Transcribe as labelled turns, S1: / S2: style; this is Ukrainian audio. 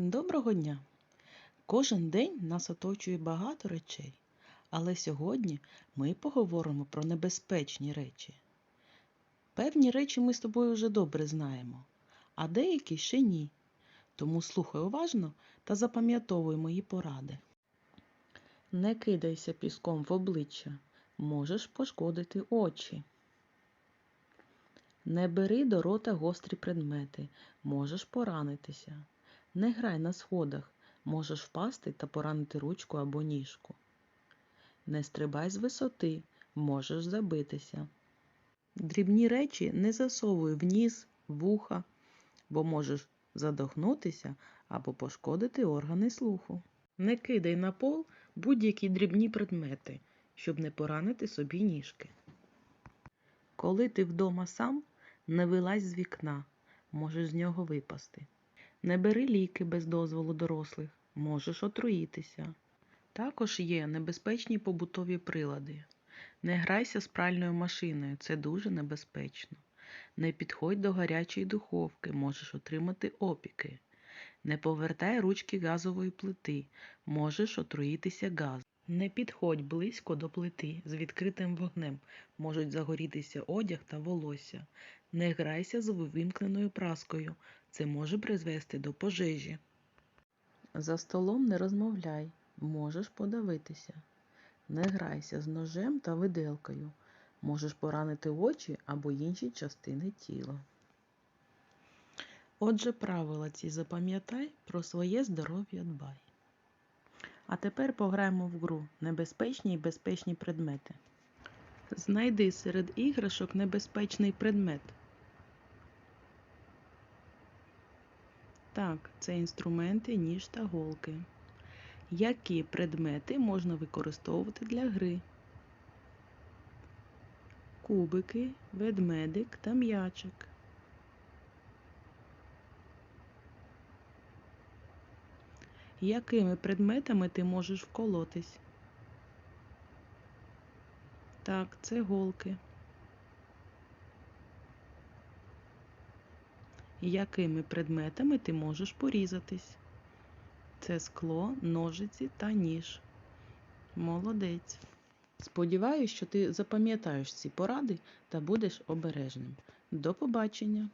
S1: Доброго дня! Кожен день нас оточує багато речей, але сьогодні ми поговоримо про небезпечні речі. Певні речі ми з тобою вже добре знаємо, а деякі ще ні. Тому слухай уважно та запам'ятовуй мої поради. Не кидайся піском в обличчя, можеш пошкодити очі. Не бери до рота гострі предмети, можеш поранитися. Не грай на сходах, можеш впасти та поранити ручку або ніжку. Не стрибай з висоти, можеш забитися. Дрібні речі не засовуй в ніс, вуха, бо можеш задохнутися або пошкодити органи слуху. Не кидай на пол будь-які дрібні предмети, щоб не поранити собі ніжки. Коли ти вдома сам, не вилазь з вікна, можеш з нього випасти. Не бери ліки без дозволу дорослих, можеш отруїтися. Також є небезпечні побутові прилади. Не грайся з пральною машиною, це дуже небезпечно. Не підходь до гарячої духовки, можеш отримати опіки. Не повертай ручки газової плити, можеш отруїтися газом. Не підходь близько до плити з відкритим вогнем, можуть загорітися одяг та волосся. Не грайся з вимкненою праскою, це може призвести до пожежі. За столом не розмовляй, можеш подавитися. Не грайся з ножем та виделкою, можеш поранити очі або інші частини тіла. Отже, правила ці запам'ятай, про своє здоров'я дбай. А тепер пограємо в гру небезпечні і безпечні предмети. Знайди серед іграшок небезпечний предмет. Так, це інструменти, ніж та голки. Які предмети можна використовувати для гри? Кубики, ведмедик та м'ячик. Якими предметами ти можеш вколотись? Так, це голки. Якими предметами ти можеш порізатись? Це скло, ножиці та ніж. Молодець. Сподіваюсь, що ти запам'ятаєш ці поради та будеш обережним. До побачення!